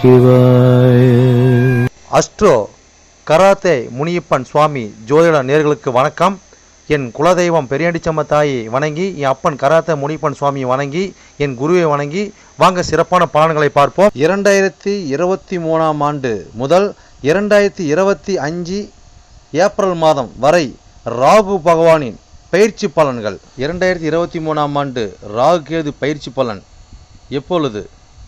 சிவாய. Astro karate Muniyappan சுவாமி ஜோதிட நேர்களுக்கு வணக்கம். என் குலதெய்வம் பெரியாண்டிச்சம்ம தாயை வணங்கி என் அப்பன் கராத்தே முனியப்பன் சுவாமியை வணங்கி என் குருவை வணங்கி வாங்க சிறப்பான பலன்களை பார்ப்போம். இரண்டாயிரத்தி இருபத்தி மூணாம் ஆண்டு முதல் இரண்டாயிரத்தி இருபத்தி அஞ்சு ஏப்ரல் மாதம் வரை ராகு பகவானின் பயிற்சி பலன்கள். இரண்டாயிரத்தி இருபத்தி மூணாம் ஆண்டு ராகு கேது பயிற்சி பலன் எப்பொழுது?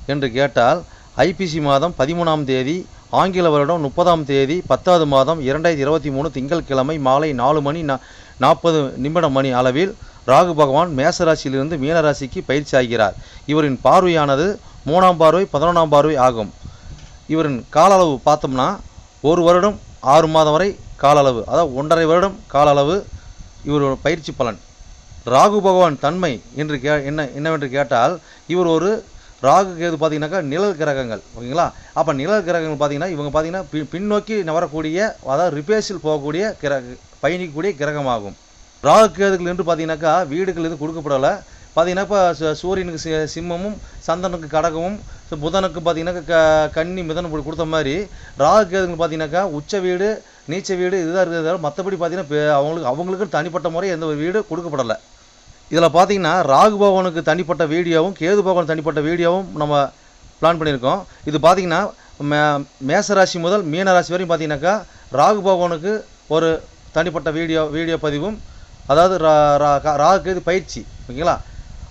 என்று கேட்டால் ஐபிசி மாதம் பதிமூணாம் தேதி ஆங்கில வருடம் முப்பதாம் தேதி பத்தாவது மாதம் இரண்டாயிரத்தி இருபத்தி மூணு திங்கட்கிழமை மாலை நாலு மணி நா நாற்பது நிமிடம் மணி அளவில் ராகு பகவான் மேசராசியிலிருந்து மீனராசிக்கு பயிற்சி ஆகிறார். இவரின் பார்வையானது மூணாம் பார்வை பதினொன்றாம் பார்வை ஆகும். இவரின் கால அளவு பார்த்தோம்னா ஒரு வருடம் ஆறு மாதம் வரை கால அளவு அதாவது ஒன்றரை வருடம் கால அளவு இவரோட பயிற்சி பலன். ராகு பகவான் தன்மை என்று கே என்ன என்னவென்று கேட்டால் இவர் ஒரு ராகு கேது பார்த்தீங்கன்னாக்கா நிழல் கிரகங்கள் ஓகேங்களா? அப்போ நிழல் கிரகங்கள் பார்த்தீங்கன்னா இவங்க பார்த்தீங்கன்னா பி பின்னோக்கி நவரக்கூடிய அதாவது ரிப்பேர்ஸில் போகக்கூடிய கிரக பயணிக்கக்கூடிய கிரகமாகும். ராகு கேதுகள் என்று பார்த்தீங்கன்னாக்கா வீடுகள் எதுவும் கொடுக்கப்படலை. பார்த்தீங்கன்னா இப்போ சு- சூரியனுக்கு சி- சிம்மமும் சந்தனுக்கு கடகமும் புதனுக்கு பார்த்தீங்கன்னா க கன்னி மிதனம் கொடுத்த மாதிரி ராகு கேதுகள் பார்த்தீங்கன்னாக்கா உச்ச வீடு நீச்ச வீடு இதுதான் இருக்கிறது மற்றபடி பார்த்தீங்கன்னா அவங்களுக்கு அவங்களுக்கு தனிப்பட்ட முறை எந்த ஒரு வீடு கொடுக்கப்படலை. இதில் பார்த்தீங்கன்னா ராகு பவனுக்கு தனிப்பட்ட வீடியோவும் கேது பவன் தனிப்பட்ட வீடியோவும் நம்ம பிளான் பண்ணியிருக்கோம். இது பார்த்தீங்கன்னா மே மேசராசி முதல் மீனராசி வரையும் பார்த்தீங்கன்னாக்கா ராகு பவனுக்கு ஒரு தனிப்பட்ட வீடியோ வீடியோ பதிவும் அதாவது ரா ரா- கா- ராகு கேது பயிற்சி ஓகேங்களா?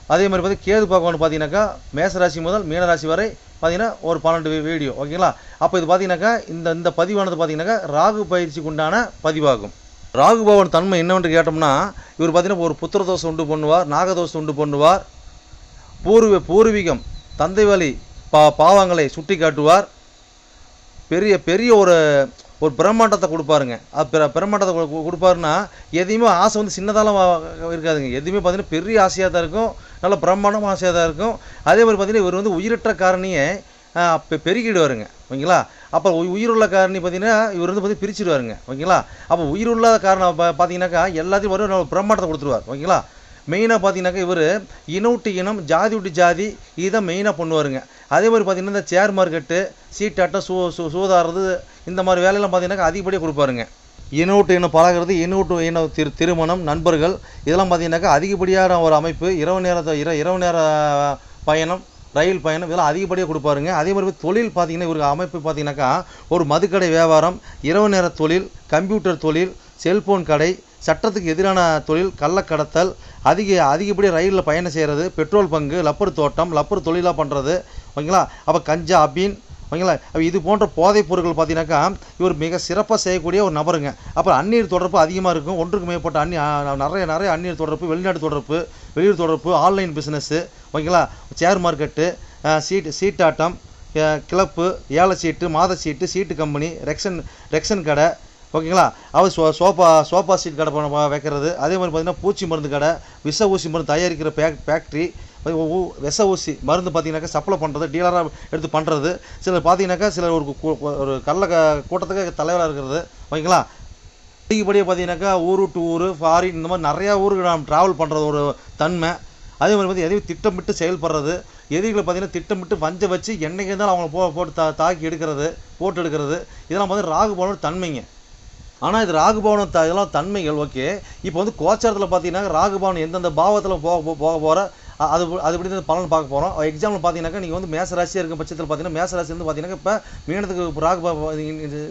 அதே மாதிரி பார்த்து கேது பகவான் பார்த்தீங்கன்னாக்கா மேசராசி முதல் மீனராசி வரை பார்த்தீங்கன்னா ஒரு பன்னெண்டு வீடியோ ஓகேங்களா? அப்போ இது பார்த்தீங்கன்னாக்கா இந்த இந்த பதிவானது பார்த்தீங்கன்னாக்கா ராகு பயிற்சிக்கு உண்டான பதிவாகும். ராகுபவன் தன்மை என்னவென்று கேட்டோம்னா இவர் பார்த்தீங்கன்னா ஒரு புத்திர தோசை உண்டு பண்ணுவார் நாகதோசை உண்டு பண்ணுவார். பூர்வ பூர்வீகம் தந்தை வழி பா பாவங்களை சுட்டி காட்டுவார். பெரிய பெரிய ஒரு ஒரு பிரம்மாண்டத்தை கொடுப்பாருங்க. அது பிர பிரம்மாண்டத்தை கொடு- கொடுப்பாருன்னா எதையுமே ஆசை வந்து சின்னதாலாம் இருக்காதுங்க. எதுவுமே பார்த்தீங்கன்னா பெரிய ஆசையாக தான் இருக்கும். நல்ல பிரம்மாண்டமாக ஆசையாக தான் இருக்கும். அதே மாதிரி பார்த்தீங்கன்னா இவர் வந்து உயிரற்ற காரணியை பெருகிடுவாருங்க பெ- பெருக்கிடுவாருங்க. ஓகேங்களா? அப்போ உயிருள்ள காரணி பார்த்தீங்கன்னா இவர் வந்து பார்த்து பிரிச்சிடுவாருங்க ஓகேங்களா? அப்போ உயிருள்ள காரணம் பார்த்தீங்கன்னாக்கா எல்லாத்தையும் ஒரு பிரம்மாண்டத்தை கொடுத்துருவார். ஓகேங்களா? மெயினாக பார்த்தீங்கன்னாக்கா இவர் இனம் விட்டு இனம் ஜாதி விட்டு ஜாதி இதை மெயினாக பண்ணுவாருங்க. அதே மாதிரி பார்த்தீங்கன்னா இந்த சேர் மார்க்கெட்டு சீட்டாட்டம் சூ சூ சூதாடுறது இந்த மாதிரி வேலையெல்லாம் பார்த்தீங்கன்னாக்கா அதிகப்படியாக கொடுப்பாருங்க. இன விட்டு இனம் பழகிறது இன விட்டு இன திரு திருமணம் நண்பர்கள் இதெல்லாம் பார்த்தீங்கன்னாக்கா அதிகப்படியான ஒரு அமைப்பு. இரவு நேரத்தை இர இரவு நேர பயணம் ரயில் பயணம் இதெல்லாம் அதிகப்படியாக கொடுப்பாருங்க. அதே மாதிரி தொழில் பார்த்தீங்கன்னா இவருக்கு அமைப்பு பார்த்தீங்கன்னாக்கா ஒரு மதுக்கடை வியாபாரம் இரவு நேர தொழில் கம்ப்யூட்டர் தொழில் செல்போன் கடை சட்டத்துக்கு எதிரான தொழில் கள்ளக்கடத்தல் அதிக அதிகப்படியாக ரயிலில் பயணம் செய்கிறது பெட்ரோல் பங்கு லப்பர் தோட்டம் லப்பர் தொழிலாக பண்ணுறது ஓகேங்களா? அப்போ கஞ்சா அபீன் ஓகேங்களா? அப்போ இது போன்ற போதைப் பொருட்கள் பார்த்தீங்கன்னாக்கா இவர் மிக சிறப்பாக செய்யக்கூடிய ஒரு நபருங்க. அப்புறம் அந்நீர் தொடர்பு அதிகமாக இருக்கும். ஒன்றுக்கு மேற்பட்ட அந்நி நிறைய நிறைய அந்நீர் தொடர்பு வெளிநாட்டு தொடர்பு வெளியூர் தொடர்பு ஆன்லைன் பிஸ்னஸ்ஸு ஓகேங்களா? ஷேர் மார்க்கெட்டு சீட் சீட்டாட்டம் கிளப்பு ஏல சீட்டு மாத சீட்டு சீட்டு கம்பெனி ரெக்ஷன் ரெக்ஷன் கடை ஓகேங்களா? அவர் சோ சோஃபா சோஃபா சீட் கடை பண்ண வைக்கிறது. அதே மாதிரி பார்த்தீங்கன்னா பூச்சி மருந்து கடை விஷ ஊசி மருந்து தயாரிக்கிற பேக் ஃபேக்ட்ரி விஷ ஊசி மருந்து பார்த்தீங்கன்னாக்கா சப்ளை பண்ணுறது டீலராக எடுத்து பண்ணுறது சிலர் பார்த்தீங்கன்னாக்கா சிலர் ஒரு ஒரு கள்ள க- கூட்டத்துக்கு தலைவராக இருக்கிறது. ஓகேங்களா? அதிகப்படியாக பார்த்தீங்கன்னாக்கா ஊர் டு ஊர் ஃபாரின் இந்த மாதிரி நிறையா ஊருக்கு நாம் ட்ராவல் பண்ணுறது ஒரு தன்மை. அதே மாதிரி வந்து எதையும் திட்டமிட்டு செயல்படுறது. எதிரிகளை பார்த்தீங்கன்னா திட்டமிட்டு வஞ்ச வச்சு என்னைக்கு இருந்தாலும் அவங்கள போ போட்டு தா தாக்கி எடுக்கிறது போட்டு எடுக்கிறது. இதெல்லாம் பார்த்தீங்கன்னா ராகு தன்மைங்க. ஆனால் இது ராகுபவனம் த இதெல்லாம் தன்மைகள் ஓகே. இப்போ வந்து கோச்சாரத்தில் பார்த்தீங்கன்னா ராகுபவன் எந்தெந்த பாவத்தில் போக போக போகிற அது அது எப்படி பலன் பார்க்க போகிறோம் எக்ஸாம்பிள் பார்த்தீங்கன்னாக்கா நீங்கள் வந்து மேச ராசியாக இருக்கும் பட்சத்தில் பார்த்தீங்கன்னா மேச ராசி வந்து பார்த்தீங்கன்னா இப்போ மீனத்துக்கு ராகு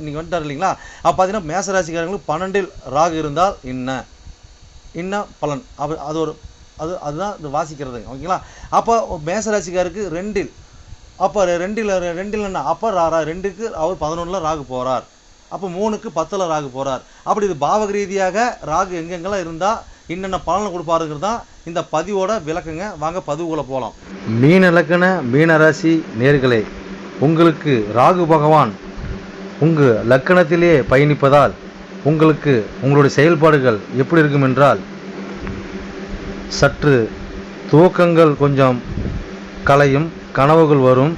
நீங்கள் வந்துட்டார் இல்லைங்களா? அப்போ பார்த்தீங்கன்னா மேச ராசிக்காரங்களுக்கு பன்னெண்டில் ராகு இருந்தால் என்ன? என்ன பலன்? அப்போ அது ஒரு அது அதுதான் இது வாசிக்கிறது ஓகேங்களா? அப்போ மேசராசிக்காருக்கு ரெண்டில். அப்போ ரெண்டில் ரெண்டில் என்ன? அப்போ ரா ரா- ரெண்டுக்கு அவர் பதினொன்றில் ராகு போகிறார் அப்போ மூணுக்கு பத்தில் ராகு போகிறார் அப்படி இது பாவக ரீதியாக ராகு எங்கெங்கெல்லாம் இருந்தால் என்னென்ன பலனை கொடுப்பாருங்கிறது தான் இந்த பதிவோட விளக்குங்க. வாங்க பதிவுக்குள்ளே போகலாம் மீன இலக்கண மீனராசி நேர்களே உங்களுக்கு ராகு பகவான் உங்கள் லக்கணத்திலே பயணிப்பதால் உங்களுக்கு உங்களுடைய செயல்பாடுகள் எப்படி இருக்கும் என்றால் சற்று துவக்கங்கள் கொஞ்சம் கலையும் கனவுகள் வரும்.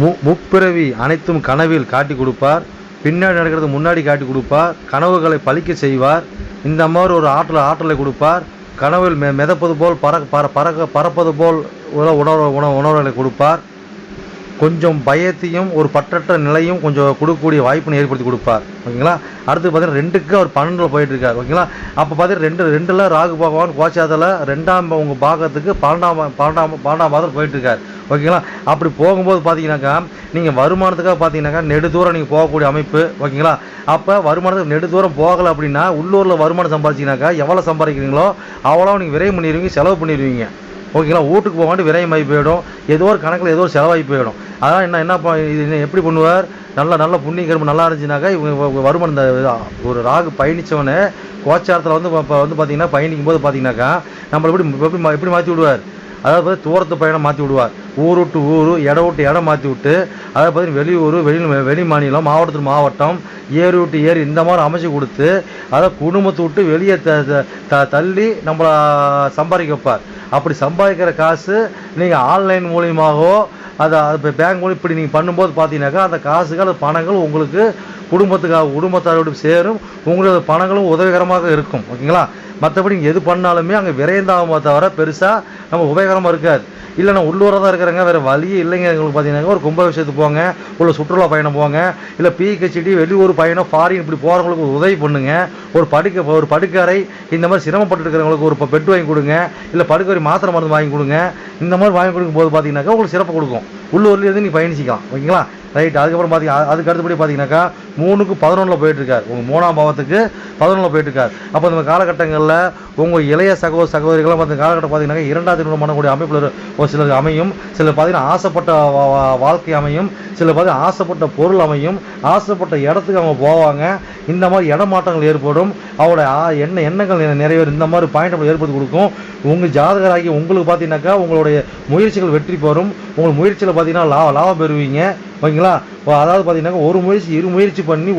மு முப்பிறவி அனைத்தும் கனவில் காட்டி கொடுப்பார். பின்னாடி நடக்கிறது முன்னாடி காட்டி கொடுப்பார். கனவுகளை பழிக்க செய்வார். இந்த மாதிரி ஒரு ஆற்றல் ஆற்றலை கொடுப்பார். கனவில் மெ மிதப்பது போல் பற பற பறக்க பறப்பது போல் உள்ள உணர்வு உணவு உணர்வுகளை கொடுப்பார். கொஞ்சம் பயத்தையும் ஒரு பற்றற்ற நிலையும் கொஞ்சம் கொடுக்கக்கூடிய வாய்ப்பினை ஏற்படுத்தி கொடுப்பார். ஓகேங்களா? அடுத்து பார்த்தீங்கன்னா ரெண்டுக்கு அவர் பன்னெண்டில் போயிட்டுருக்கார். ஓகேங்களா? அப்போ பார்த்தீங்கன்னா ரெண்டு ரெண்டில் ராகு பகவான் கோச்சாத்தில் ரெண்டாம் உங்கள் பாகத்துக்கு பன்னெண்டாம் பன்னெண்டாம் பன்னெண்டாம் பாதம் போயிட்டுருக்கார். ஓகேங்களா? அப்படி போகும்போது பார்த்தீங்கன்னாக்கா நீங்கள் வருமானத்துக்காக பார்த்தீங்கன்னாக்கா நெடுதூரம் நீங்கள் போகக்கூடிய அமைப்பு. ஓகேங்களா? அப்போ வருமானத்துக்கு நெடுதூரம் போகலை அப்படின்னா உள்ளூரில் வருமானம் சம்பாதிச்சிங்கனாக்கா எவ்வளோ சம்பாதிக்கிறீங்களோ அவ்வளோ நீங்கள் விரைவு பண்ணிடுவீங்க செலவு பண்ணிடுவீங்க. ஓகேங்களா வீட்டுக்கு போகாண்டு விரயமாகி போயிடும். ஏதோ ஒரு கணக்கில் ஏதோ ஒரு செலவாகி போயிடும். அதனால் என்ன என்ன இது என்ன எப்படி பண்ணுவார்? நல்ல நல்ல புண்ணிய கரும்பு நல்லா இருந்துச்சுனாக்கா இவங்க வ- வருமானம் இந்த ஒரு ராகு பயணித்தவனே கோச்சாரத்தில் வந்து இப்போ வந்து பார்த்திங்கன்னா பயணிக்கும் போது பார்த்தீங்கன்னாக்கா நம்மளை எப்படி எப்படி எப்படி மாற்றி விடுவார்? அதாவது தூரத்து பயணம் மாற்றி விடுவார். ஊர் விட்டு ஊர் இடம் விட்டு இடம் மாற்றி விட்டு அதை பார்த்தீங்கன்னா வெளியூர் வெளி வெளி மாநிலம் மாவட்டத்து மாவட்டம் ஏரி விட்டு ஏரி இந்த மாதிரி அமைச்சு கொடுத்து அதை குடும்பத்தை விட்டு வெளியே த த- தள்ளி நம்மளை சம்பாதிக்க வைப்பார். அப்படி சம்பாதிக்கிற காசு நீங்கள் ஆன்லைன் மூலியமாகவோ அதை அது இப்போ பேங்க் மூலியம் இப்படி நீங்கள் பண்ணும்போது பார்த்தீங்கன்னாக்கா அந்த காசுகள் அந்த பணங்கள் உங்களுக்கு குடும்பத்துக்காக குடும்பத்தாரோடு சேரும். உங்களோட பணங்களும் உதவிகரமாக இருக்கும். ஓகேங்களா? மற்றபடி நீங்கள் எது பண்ணாலுமே அங்கே விரைந்தாகுமே தவிர பெருசாக நம்ம உபயோகரமாக இருக்காது. இல்லை நான் உள்ளூராக தான் இருக்கிறேங்க வேறு வழியே இல்லைங்க. எங்களுக்கு பார்த்தீங்கன்னா ஒரு கும்ப போங்க. உள்ள சுற்றுலா பயணம் போங்க. இல்லை பிஹெச்டி வெளியூர் பயணம் ஃபாரின் இப்படி போகிறவங்களுக்கு ஒரு உதவி பண்ணுங்க. ஒரு படுக்கை ஒரு படுக்கறை இந்த மாதிரி சிரமப்பட்டு இருக்கிறவங்களுக்கு ஒரு பெட் வாங்கி கொடுங்க. இல்லை படுக்கறை மாத்திரை மருந்து வாங்கி கொடுங்க. இந்த மாதிரி வாங்கி கொடுக்கும் போது பார்த்தீங்கன்னாக்கா உங்களுக்கு சிறப்பு கொடுக்கும். உள்ளூர்லேருந்து நீ பயணிச்சிக்கலாம். ஓகேங்களா? ரைட் அதுக்கப்புறம் பார்த்தீங்கன்னா அதுக்கு அடுத்தபடி பார்த்தீங்கன்னாக்கா மூணுக்கு பதினொன்றில் போயிட்டுருக்கார். உங்கள் மூணாம் பாவத்துக்கு பதினொன்றில் போயிட்டுருக்கார். அப்போ இந்த காலகட்டங்களில் உங்கள் இளைய சகோ சகோதரிகளாம் அந்த காலகட்டம் பார்த்தீங்கன்னா இரண்டாவது திருமணம் பண்ணக்கூடிய அமைப்பில் ஒரு சிலர் அமையும். சிலர் பார்த்தீங்கன்னா ஆசைப்பட்ட வா- வாழ்க்கை அமையும். சிலர் பார்த்தீங்கன்னா ஆசைப்பட்ட பொருள் அமையும். ஆசைப்பட்ட இடத்துக்கு அவங்க போவாங்க. இந்த மாதிரி இடமாற்றங்கள் ஏற்படும். அவரோட என்ன எண்ணங்கள் நிறை- நிறைவேறும். இந்த மாதிரி பாயிண்ட் ஏற்படுத்தி கொடுக்கும். உங்கள் ஜாதகராகி உங்களுக்கு பார்த்தீங்கன்னாக்கா உங்களுடைய முயற்சிகள் வெற்றி பெறும். உங்கள் முயற்சியில் பார்த்தீங்கன்னா லா லாபம் பெறுவீங்க. ஓகேங்களா? அதாவது பார்த்தீங்கன்னா ஒரு முயற்சி இரு முயற்சி பண்ணி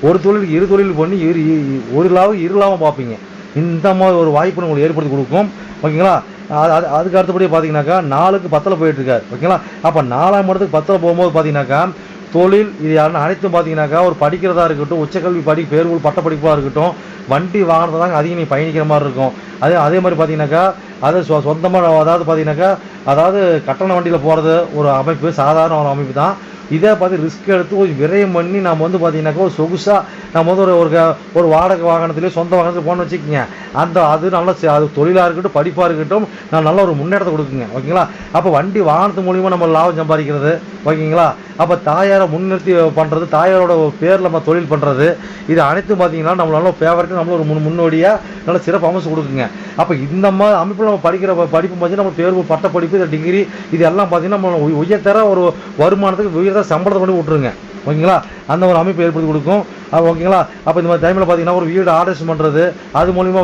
ஒரு தொழில் இரு தொழில் பண்ணி இரு ஒரு லாபம் இரு லாபம் பார்ப்பீங்க. இந்த மாதிரி ஒரு வாய்ப்பு உங்களுக்கு ஏற்படுத்தி கொடுக்கும். ஓகேங்களா? அது அது- அதுக்கு அடுத்தபடி பார்த்தீங்கன்னாக்கா நாலுக்கு பத்தில் போயிட்டுருக்காரு. ஓகேங்களா? அப்போ நாலாம் இடத்துக்கு பத்தில் போகும்போது பார்த்தீங்கன்னாக்கா தொழில் இது அனைத்தும் பார்த்தீங்கன்னாக்கா ஒரு படிக்கிறதா இருக்கட்டும் உச்சக்கல்வி படி பேர்கள் பட்ட படிப்பாக இருக்கட்டும் வண்டி வாங்கினதாக அதிகம் நீ பயணிக்கிற மாதிரி இருக்கும். அதே அதே மாதிரி பார்த்தீங்கன்னாக்கா அது சொ சொந்தமாக அதாவது பார்த்தீங்கன்னாக்கா அதாவது கட்டண வண்டியில் போகிறது ஒரு அமைப்பு சாதாரண ஒரு அமைப்பு தான். இதே பார்த்து ரிஸ்க் எடுத்து கொஞ்சம் விரயம் பண்ணி நம்ம வந்து பார்த்தீங்கன்னாக்கா ஒரு சொகுசாக நம்ம வந்து ஒரு ஒரு க- ஒரு வாடகை வாகனத்துலேயோ சொந்த வாகனத்தில் போகணும்னு வச்சுக்கோங்க. அந்த அது நல்ல ச- அது தொழிலாக இருக்கட்டும் படிப்பாக இருக்கட்டும் நான் நல்ல ஒரு முன்னேற்றத்தை கொடுக்குங்க. ஓகேங்களா? அப்போ வண்டி வாகனத்து மூலிமா நம்ம லாபம் சம்பாதிக்கிறது ஓகேங்களா? அப்போ தாயாரை முன்னிறுத்தி பண்ணுறது தாயாரோட பேரில் நம்ம தொழில் பண்ணுறது இது அனைத்தும் பார்த்தீங்கன்னா நம்ம நல்ல ஃபேவரட்டு நம்மள ஒரு முன் முன்னோடியாக நல்ல சிறப்பு அமைச்சு கொடுக்குங்க. அப்போ இந்த மாதிரி அமைப்பில் நம்ம படிக்கிற படிப்பு பார்த்தீங்கன்னா நம்ம தேர்வு பட்ட படிப்பு இந்த டிகிரி இது எல்லாம் பார்த்தீங்கன்னா நம்ம உயர்த்தர உயர்தர ஒரு வருமானத்துக்கு உயர்தர சம்பளத்தை பண்ணி விட்ருங்க ஓகேங்களா? அந்த ஒரு அமைப்பு ஏற்படுத்தி கொடுக்கும். ஓகேங்களா? அப்போ இந்த மாதிரி டைமில் பார்த்தீங்கன்னா ஒரு வீடு ஆர்டர்ஸ் பண்ணுறது அது மூலிமா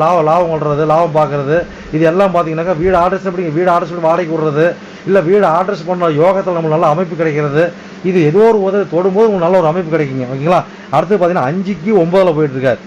லாபம் லாபம் கொள்வது லாபம் பார்க்குறது இது எல்லாம் பார்த்தீங்கன்னாக்கா வீடு ஆர்டர்ஸ் அப்படிங்க வீடு ஆர்டர்ஸ் பண்ணி வாடகை விடுறது இல்லை வீடு ஆர்டர்ஸ் பண்ண யோகத்தில் நம்மளுக்கு நல்ல அமைப்பு கிடைக்கிறது இது ஏதோ ஒரு உதவி தொடும்போது உங்களுக்கு நல்ல ஒரு அமைப்பு கிடைக்குங்க. ஓகேங்களா? அடுத்து பார்த்தீங்கன்னா அஞ்சுக்கு ஒம்பதில் போயிட்டுருக்காரு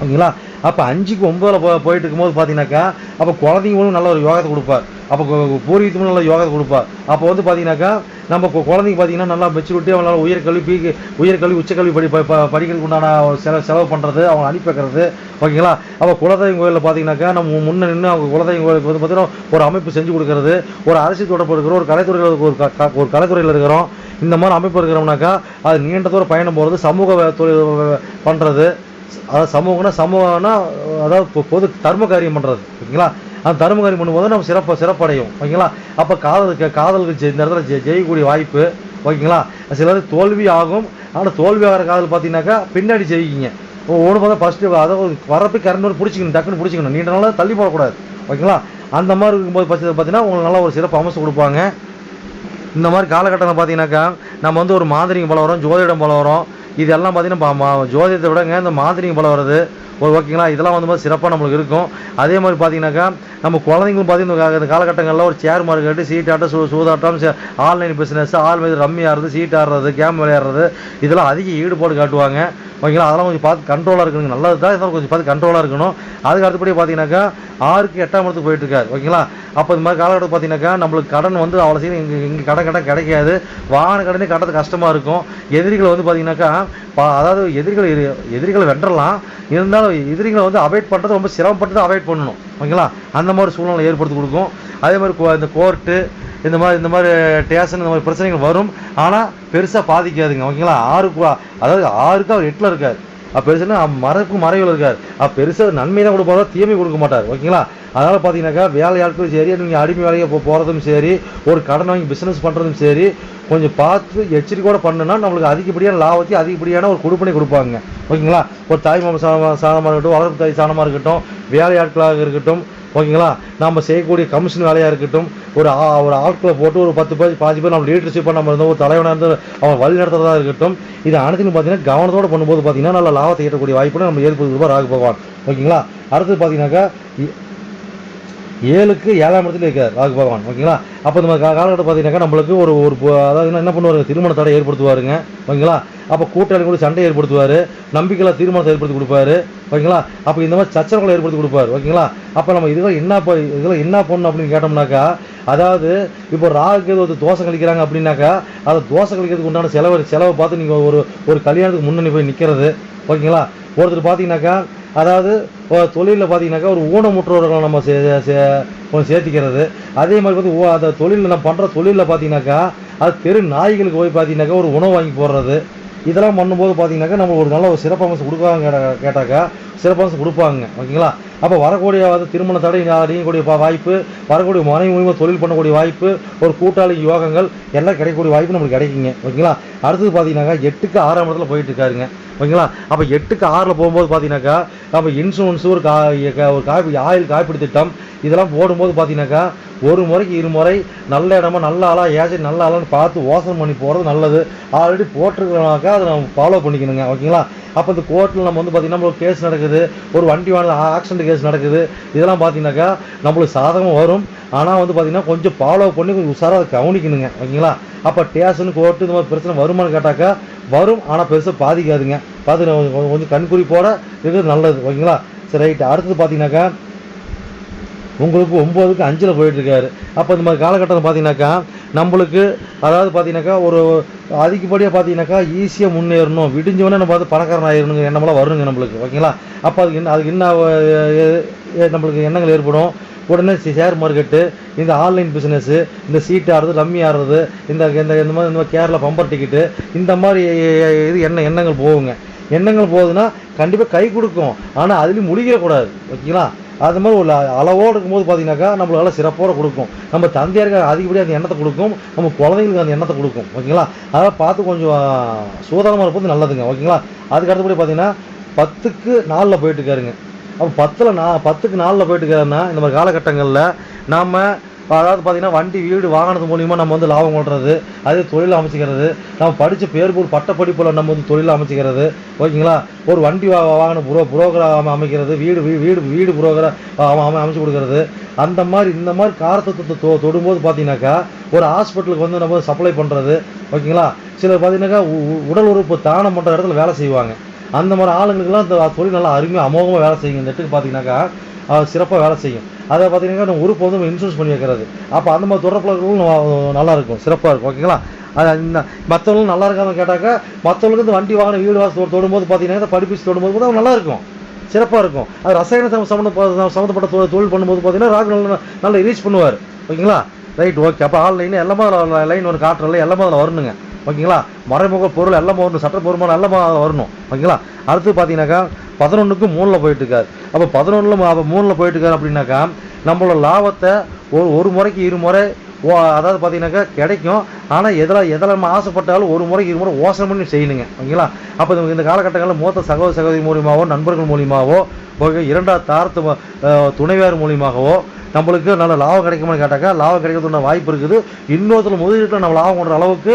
ஓகேங்களா? அப்போ அஞ்சுக்கு ஒம்பதில் போ போயிட்டு இருக்கும்போது பார்த்தீங்கன்னாக்கா அப்போ குழந்தைங்களும் நல்ல ஒரு யோகத்தை கொடுப்பார். அப்போ பூர்வீகத்துக்கும் நல்ல யோகத்தை கொடுப்பார். அப்போ வந்து பார்த்தீங்கன்னாக்கா நம்ம குழந்தைங்க பார்த்தீங்கன்னா நல்லா மெச்சூரிட்டி அவங்களால உயர்கல்வி பி உயர்கல்வி உச்சக்கல்வி படி ப- படிக்கிறதுக்கு உண்டான செலவு செலவு பண்ணுறது அவங்க அனுப்பி வைக்கிறது. ஓகேங்களா? அப்போ குலதெய்வம் கோயிலில் பார்த்தீங்கன்னாக்கா நம்ம முன்னே நின்று அவங்க குலதெய்வம் கோயிலுக்கு வந்து பார்த்தீங்கன்னா ஒரு அமைப்பு செஞ்சு கொடுக்கறது ஒரு அரசியல் தொடர்பு இருக்கிறோம் ஒரு கலைத்துறையில் ஒரு க- ஒரு கலைத்துறையில் இருக்கிறோம். இந்த மாதிரி அமைப்பு இருக்கிறோம்னாக்கா அது நீண்ட தூரம் பயணம் போகிறது சமூக தொழில் பண்ணுறது அதாவது சமூகம்னா சமூகம்னா அதாவது இப்போ பொது தர்ம காரியம் பண்ணுறது ஓகேங்களா? அந்த தர்ம காரியம் பண்ணும்போது நம்ம சிறப்பாக சிறப்படையும் ஓகேங்களா? அப்போ காதலுக்கு காதலுக்கு இந்த இடத்துல ஜெ- ஜெயிக்கக்கூடிய வாய்ப்பு ஓகேங்களா? சிலர் தோல்வி ஆகும். ஆனால் தோல்வி ஆகிற காதல் பார்த்தீங்கன்னாக்கா பின்னாடி ஜெயிக்கிங்க. ஒன்று பார்த்தா ஃபஸ்ட்டு அதாவது வரப்போ கரண்ட் பிடிச்சிக்கணும் டக்குன்னு பிடிச்சிக்கணும். நீண்ட நாளாக தள்ளி போடக்கூடாது ஓகேங்களா? அந்த மாதிரி இருக்கும்போது பட்சத்தில் பார்த்தீங்கன்னா உங்களுக்கு நல்ல ஒரு சிறப்பு அமைச்சு கொடுப்பாங்க. இந்த மாதிரி காலகட்டத்தில் பார்த்தீங்கன்னாக்கா நம்ம வந்து ஒரு மாந்திரிகம் பலம் வரும் ஜோதிடம் பலம் வரும் இதெல்லாம் பார்த்தீங்கன்னா மா- ஜோதிடத்தை விடங்க இந்த மாந்திரிகம் போல வருது. ஓகேங்களா இதெல்லாம் வந்து மாதிரி சிறப்பாக நம்மளுக்கு இருக்கும். அதே மாதிரி பார்த்தீங்கன்னாக்கா நம்ம குழந்தைங்களும் பார்த்தீங்கன்னா இந்த காலகட்டங்களில் ஒரு சேர் மார்க்கெட்டு சீட்டாட்டம் சூ சூதாட்டம் ஆன்லைன் பிஸ்னஸ் ஆள் மீது ரம்மி ஆடுறது சீட் ஆடுறது கேம் விளையாடுறது இதெல்லாம் அதிக ஈடுபாடு காட்டுவாங்க. ஓகேங்களா அதெல்லாம் கொஞ்சம் பார்த்து கண்ட்ரோலாக இருக்கணுங்க நல்லது தான் இதெல்லாம் கொஞ்சம் பார்த்து கண்ட்ரோலாக இருக்கணும். அதுக்கு அடுத்தபடி பார்த்தீங்கன்னாக்கா ஆறுக்கு எட்டாம் இடத்துக்கு போயிட்டு இருக்காரு. ஓகேங்களா அப்போ இந்த மாதிரி காலகட்டம் பார்த்தீங்கன்னாக்கா நம்மளுக்கு கடன் வந்து அவ்வளோ சீக்கிரம் இங்கே இங்கே கடன் கடன் கிடைக்காது. வாகன கடனே கட்டுறது கஷ்டமாக இருக்கும். எதிரிகள் வந்து பார்த்தீங்கன்னாக்கா பா- அதாவது எதிரிகள் எதிரிகளை வென்றலாம் இருந்தாலும் எதிரிகளை வந்து அவாய்ட் பண்ணுறது ரொம்ப சிரமப்பட்டு தான் அவாய்ட் பண்ணணும். ஓகேங்களா? அந்த மாதிரி சூழ்நிலை ஏற்படுத்தி கொடுக்கும். அதே மாதிரி கோ- இந்த கோர்ட்டு இந்த மாதிரி இந்த மாதிரி டேஷன் இந்த மாதிரி பிரச்சனைகள் வரும். ஆனால் பெருசாக பாதிக்காதுங்க. ஓகேங்களா? ஆறுக்கு அதாவது ஆறுக்கு அவர் எட்டில் இருக்கார். அப்போ பெருசுன்னா மரக்கு மறைவில் இருக்கார். அப்போ பெருசாக நன்மை தான் கொடுப்பாரோ தீமை கொடுக்க மாட்டார். ஓகேங்களா? அதனால் பார்த்தீங்கன்னாக்கா வேலையாட்களும் சரி நீங்கள் அடிமை வேலையை போ போகிறதும் சரி ஒரு கடன் வாங்கி பிஸ்னஸ் பண்ணுறதும் சரி கொஞ்சம் பார்த்து எச்சரிக்கையோடு பண்ணுனா நம்மளுக்கு அதிகப்படியான லாபத்தையும் அதிகப்படியான ஒரு கொடுப்பனை கொடுப்பாங்க. ஓகேங்களா? ஒரு தாய் மாம சாணமாக சாணமாக இருக்கட்டும் வளர்ப்பு தாய் சாணமாக இருக்கட்டும் வேலையாட்களாக இருக்கட்டும் ஓகேங்களா? நம்ம செய்யக்கூடிய கமிஷன் வேலையாக இருக்கட்டும் ஒரு ஆ- ஒரு ஆட்களை போட்டு ஒரு பத்து பேர் பாதி பேர் நம்ம லீடர்ஷிப்பாக நம்ம இருந்தோம் ஒரு தலைவனாக இருந்து அவன் வழி நடத்துறதா இருக்கட்டும் இது அனைத்தையும் பார்த்தீங்கன்னா கவனத்தோட பண்ணும்போது பார்த்தீங்கன்னா நல்ல லாபத்தை ஈட்டக்கூடிய வாய்ப்புன்னு நம்ம ஏற்படுத்தி ராகு பகவான். ஓகேங்களா? அடுத்தது பார்த்தீங்கன்னாக்கா இ- ஏழுக்கு ஏழாம் இடத்துல இருக்கார் ராகு பகவான் ஓகேங்களா? அப்போ இந்த காலகட்டம் பார்த்தீங்கன்னாக்கா நம்மளுக்கு ஒரு ஒரு அதாவது என்ன பண்ணுவாருங்க திருமண தடை ஏற்படுத்துவாருங்க ஓகேங்களா? அப்போ கூட்டாளி கூட சண்டை ஏற்படுத்துவார் நம்பிக்கையில் தீர்மானத்தை ஏற்படுத்தி கொடுப்பாரு ஓகேங்களா? அப்போ இந்த மாதிரி சச்சரவுகளை ஏற்படுத்தி கொடுப்பாரு ஓகேங்களா? அப்போ நம்ம இதெல்லாம் என்ன இப்போ இதெல்லாம் என்ன பண்ணணும் அப்படின்னு கேட்டோம்னாக்கா அதாவது இப்போ ராகுக்கு ஒரு தோசை கழிக்கிறாங்க அப்படின்னாக்கா அதை தோசை கழிக்கிறதுக்கு உண்டான செலவு செலவை பார்த்து நீங்கள் ஒரு ஒரு கல்யாணத்துக்கு முன்னணி போய் நிற்கிறது ஓகேங்களா? ஒருத்தர் பார்த்தீங்கன்னாக்கா அதாவது தொழிலில் பார்த்தீங்கன்னாக்கா ஒரு ஊனமுற்றோர்களை நம்ம சே சே- கொஞ்சம் சேர்த்திக்கிறது. அதே மாதிரி வந்து ஓ- அந்த தொழிலில் நம்ம பண்ணுற தொழிலில் பார்த்தீங்கன்னாக்கா அது தெரு நாய்களுக்கு போய் பார்த்தீங்கன்னாக்கா ஒரு உணவு வாங்கி போடுறது. இதெல்லாம் பண்ணும்போது பார்த்தீங்கன்னாக்கா நம்ம ஒரு நல்ல ஒரு சிறப்பம்சம் கொடுக்காங்க கேட்டாக்கா சிறப்பம்சம் கொடுப்பாங்க. ஓகேங்களா? அப்போ வரக்கூடிய வந்து திருமண தடை அறியக்கூடிய வாய்ப்பு வரக்கூடிய மனைவி மூலியமாக தொழில் பண்ணக்கூடிய வாய்ப்பு ஒரு கூட்டாளி யோகங்கள் எல்லாம் கிடைக்கக்கூடிய வாய்ப்பு நம்மளுக்கு கிடைக்குங்க. ஓகேங்களா? அடுத்தது பார்த்தீங்கன்னாக்கா எட்டுக்கு ஆறாம் இடத்துல போயிட்டு இருக்காருங்க. ஓகேங்களா? அப்போ எட்டுக்கு ஆறில் போகும்போது பார்த்தீங்கன்னாக்கா நம்ம இன்சூரன்ஸு ஒரு கா ஒரு காப்பி ஆயில் காப்பீடு திட்டம் இதெல்லாம் போடும்போது பார்த்தீங்கன்னாக்கா ஒரு முறைக்கு இருமுறை நல்ல இடமா நல்ல ஆளாக ஏஜென்ட் நல்ல ஆளான்னு பார்த்து ஓசனம் பண்ணி போகிறது நல்லது. ஆல்ரெடி போட்டிருக்கிறோம்னாக்கா அதை நம்ம ஃபாலோ பண்ணிக்கணுங்க. ஓகேங்களா? அப்போ இந்த கோர்ட்டில் நம்ம வந்து பார்த்திங்கன்னா நம்மளுக்கு கேஸ் நடக்குது. ஒரு வண்டி வாங்க ஆக்சிடென்ட் கேஸ் நடக்குது. இதெல்லாம் பார்த்தீங்கன்னாக்கா நம்மளுக்கு சாதகம் வரும். ஆனால் வந்து பார்த்திங்கன்னா கொஞ்சம் ஃபாலோ பண்ணி கொஞ்சம் உஷாராக கவனிக்கணுங்க. ஓகேங்களா? அப்போ டேஷன் கோர்ட்டு இந்த மாதிரி பிரச்சனை வருமானு கேட்டாக்கா வரும். ஆனால் பெருசாக பாதிக்காதுங்க. பார்த்து கொஞ்சம் கொஞ்சம் கண்குறிப்போட இருக்கிறது நல்லது. ஓகேங்களா? சரி ரைட்டு அடுத்தது பார்த்தீங்கன்னாக்கா உங்களுக்கு ஒம்போதுக்கு அஞ்சில் போயிட்டுருக்காரு. அப்போ இந்த மாதிரி காலகட்டத்தில் பார்த்தீங்கன்னாக்கா நம்மளுக்கு அதாவது பார்த்தீங்கன்னாக்கா ஒரு அதிகப்படியாக பார்த்தீங்கன்னாக்கா ஈஸியாக முன்னேறணும். விடிஞ்சவொடனே நம்ம பார்த்து பணக்காரன் ஆயிரணுங்க எண்ணமெல்லாம் வருங்க நம்மளுக்கு ஓகேங்களா? அப்போ அதுக்கு என்ன அதுக்கு என்ன நம்மளுக்கு எண்ணங்கள் ஏற்படும். உடனே ஷேர் மார்க்கெட்டு இந்த ஆன்லைன் பிஸ்னஸ்ஸு இந்த சீட்டு ஆடுறது ரம்மி ஆடுறது இந்த இந்த இந்த மாதிரி இந்த மாதிரி கேரளா பம்பர் டிக்கெட்டு இந்த மாதிரி இது எண்ண எண்ணங்கள் போகுங்க. எண்ணங்கள் போகுதுன்னா கண்டிப்பாக கை கொடுக்கும். ஆனால் அதுலேயும் முழிக்கக்கூடாது ஓகேங்களா? அது மாதிரி ஒரு அளவோடு இருக்கும்போது பார்த்தீங்கன்னாக்கா நம்மளால சிறப்போடு கொடுக்கும். நம்ம தந்தையாருக்கு அதிகப்படியாக அந்த எண்ணத்தை கொடுக்கும். நம்ம குழந்தைங்களுக்கு அந்த எண்ணத்தை கொடுக்கும். ஓகேங்களா? அதெல்லாம் பார்த்து கொஞ்சம் சூதானமாக இருப்பது நல்லதுங்க. ஓகேங்களா? அதுக்கு அடுத்தபடி பார்த்தீங்கன்னா பத்துக்கு நாலில் போயிட்டு இருக்காருங்க அப்போ பத்தில் நான் பத்துக்கு நாலில் போயிட்டு இருக்காருன்னா இந்த மாதிரி காலகட்டங்களில் நாம் அதாவது பார்த்தீங்கன்னா வண்டி வீடு வாகனத்து மூலிமா நம்ம வந்து லாபம் கொள்வது அதே தொழில் அமைச்சிக்கிறது. நம்ம படித்த பேர் போல் பட்ட படிப்பில் நம்ம வந்து தொழில் அமைச்சிக்கிறது. ஓகேங்களா? ஒரு வண்டி வா புரோ புரோக்கராக அமைக்கிறது வீடு வீ- வீடு வீடு புரோக்கரை அமைச்சு கொடுக்கறது. அந்த மாதிரி இந்த மாதிரி காரத்தத்தை தொ தொடும்போது பார்த்தீங்கன்னாக்கா ஒரு ஹாஸ்பிட்டலுக்கு வந்து நம்ம சப்ளை பண்ணுறது ஓகேங்களா? சிலர் பார்த்தீங்கன்னாக்கா உ- உடல் உறுப்பு தானம் பண்ணுற இடத்துல வேலை செய்வாங்க. அந்த மாதிரி ஆளுங்களுக்கெல்லாம் அந்த தொழில் நல்லா அருமையாக அமோகமாக வேலை செய்யுங்க. இந்த இடத்துக்கு பார்த்தீங்கன்னாக்கா சிறப்பாக வேலை செய்யும். அதை பார்த்தீங்கன்னா நம்ம உறுப்பு வந்து இன்சூரன்ஸ் பண்ணி வைக்கிறது. அப்போ அந்த மாதிரி தொடர்புகளும் நல்லா இருக்கும். சிறப்பாக இருக்கும். ஓகேங்களா? அது மற்றவங்களும் நல்லா இருக்கான்னு கேட்டாக்கா மற்றவங்களுக்கு இந்த வண்டி வாகனம் வீடு வாசல் தொடும்போது பார்த்தீங்கன்னா படிப்பிச்சு தொடும்போது கூட நல்லா இருக்கும். சிறப்பாக இருக்கும். அது ரசாயன சம்ம- சம்மந்தப்பட்ட சம்மந்தப்பட்ட தொ- தொழில் பண்ணும்போது பார்த்தீங்கன்னா ராகு நல்லா நல்லா ரீச் பண்ணுவார். ஓகேங்களா? ரைட் ஓகே அப்போ ஆன்லைன் எல்லாமே லைன் ஒரு காட்டுறல எல்லாமே அதில் வரணுங்க. ஓகேங்களா? மறைமுக பொருள் எல்லாமே வரணும் சட்ட பொருமானம் எல்லாமே வரணும். ஓகேங்களா? அடுத்து பார்த்தீங்கன்னாக்கா பதினொன்றுக்கு மூணில் போயிட்டு இருக்காரு அப்போ பதினொன்றில் அப்போ மூணில் போயிட்டு இருக்காரு அப்படின்னாக்கா நம்மளோட லாபத்தை ஒரு ஒரு முறைக்கு இரு முறை ஓ அதாவது பார்த்தீங்கன்னாக்கா கிடைக்கும். ஆனால் எதில் எதில் நம்ம ஆசைப்பட்டாலும் ஒரு முறைக்கு இரு முறை யோசனை பண்ணி செய்யணுங்க. ஓகேங்களா? அப்போ இந்த காலகட்டங்களில் மூத்த சகோதர சகோதரி மூலியமாகவோ நண்பர்கள் மூலியமாகவோ ஓகே இரண்டாவது தாரத்து துணைவியார் மூலியமாகவோ நம்மளுக்கு நல்ல லாபம் கிடைக்குமான்னு கேட்டாக்கா லாபம் கிடைக்கிறதுக்கு வாய்ப்பு இருக்குது. இன்னொருத்தர் முதலீட்டில் நம்ம லாபம் கொண்ட அளவுக்கு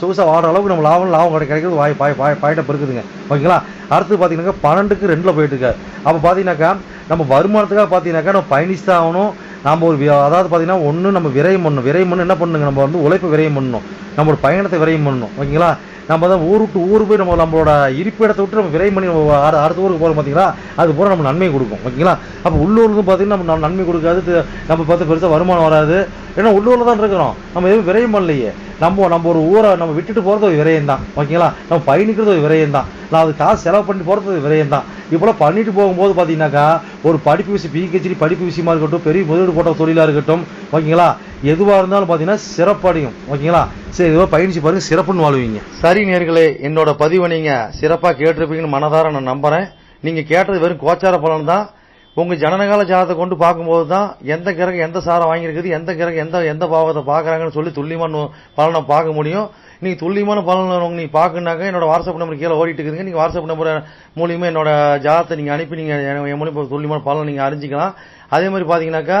சொகுசாக வாடுற அளவுக்கு நம்ம லாபம் லாபம் கிடை கிடைக்கிறது வாய் பாய் பாய் பாயிட்டப் இருக்குதுங்க. ஓகேங்களா? அடுத்து பார்த்தீங்கன்னாக்கா பன்னெண்டுக்கு ரெண்டில் போயிட்டு இருக்காரு அப்போ பார்த்தீங்கன்னாக்கா நம்ம வருமானத்துக்காக பார்த்தீங்கன்னாக்கா நம்ம பயணிச்சு தான் ஆகணும். நம்ம ஒரு அதாவது பார்த்தீங்கன்னா ஒன்று நம்ம விரையம் பண்ணணும். விரையம் பண்ணணும் என்ன பண்ணுங்க நம்ம வந்து உழைப்பு விரயம் பண்ணணும். நம்மளோட பயணத்தை விரயம் பண்ணணும். ஓகேங்களா? நம்ம தான் ஊர் விட்டு ஊர் போய் நம்ம நம்மளோட இருப்பிடத்தை விட்டு நம்ம விரைவு பண்ணி நம்ம அடுத்த ஊருக்கு போகிறோம் பார்த்தீங்களா அது பூரா நம்ம நன்மை கொடுக்கும். ஓகேங்களா? அப்போ உள்ளூர்லேருந்து பார்த்தீங்கன்னா நம்ம நன்மை கொடுக்காது. நம்ம பார்த்து பெருசாக வருமானம் வராது. ஏன்னா உள்ளூரில் தான் இருக்கிறோம். நம்ம எதுவும் விரயம் பண்ணலையே. நம்ம நம்ம ஒரு ஊரை நம்ம விட்டுட்டு போகிறது ஒரு விரயம் தான். ஓகேங்களா? நம்ம பயணிக்கிறது ஒரு விரயம் தான். நான் அது காசு செலவு பண்ணி போகிறது ஒரு விரயம் தான். இப்போலாம் பண்ணிட்டு போகும்போது பார்த்தீங்கன்னாக்கா ஒரு படிப்பு விஷயம் பிஹெச்டி படிப்பு விஷயமா இருக்கட்டும் பெரிய முதலீடு போட்ட தொழிலாக இருக்கட்டும் ஓகேங்களா? எதுவாக இருந்தாலும் பார்த்தீங்கன்னா சிறப்படையும் ஓகேங்களா? சரி இதுவாக பயணிச்சு பாருங்க சிறப்புன்னு வாழ்வீங்க. சரி நேர்களே என்னோட பதிவை நீங்கள் சிறப்பாக கேட்டிருப்பீங்கன்னு மனதார நான் நம்புகிறேன் நீங்கள் கேட்டது வெறும் கோச்சார பலன் தான். உங்கள் ஜனனகால ஜாதத்தை கொண்டு பார்க்கும்போது தான் எந்த கிரகம் எந்த சாரம் வாங்கியிருக்குது எந்த கிரகம் எந்த எந்த பாவத்தை பார்க்குறாங்கன்னு சொல்லி துல்லியமான பலனை பார்க்க முடியும். நீங்கள் துல்லியமான பலன் நீங்கள் பார்க்கணுனாக்க என்னோட வாட்ஸ்அப் நம்பர் கீழே ஓடிட்டு இருக்குதுங்க. நீங்கள் வாட்ஸ்அப் நம்பர் மூலியமாக என்னோட ஜாதத்தை நீங்கள் அனுப்பி நீங்கள் என் மூலியமாக துல்லியமான பலனை நீங்கள் அறிஞ்சிக்கலாம். அதே மாதிரி பார்த்தீங்கன்னாக்கா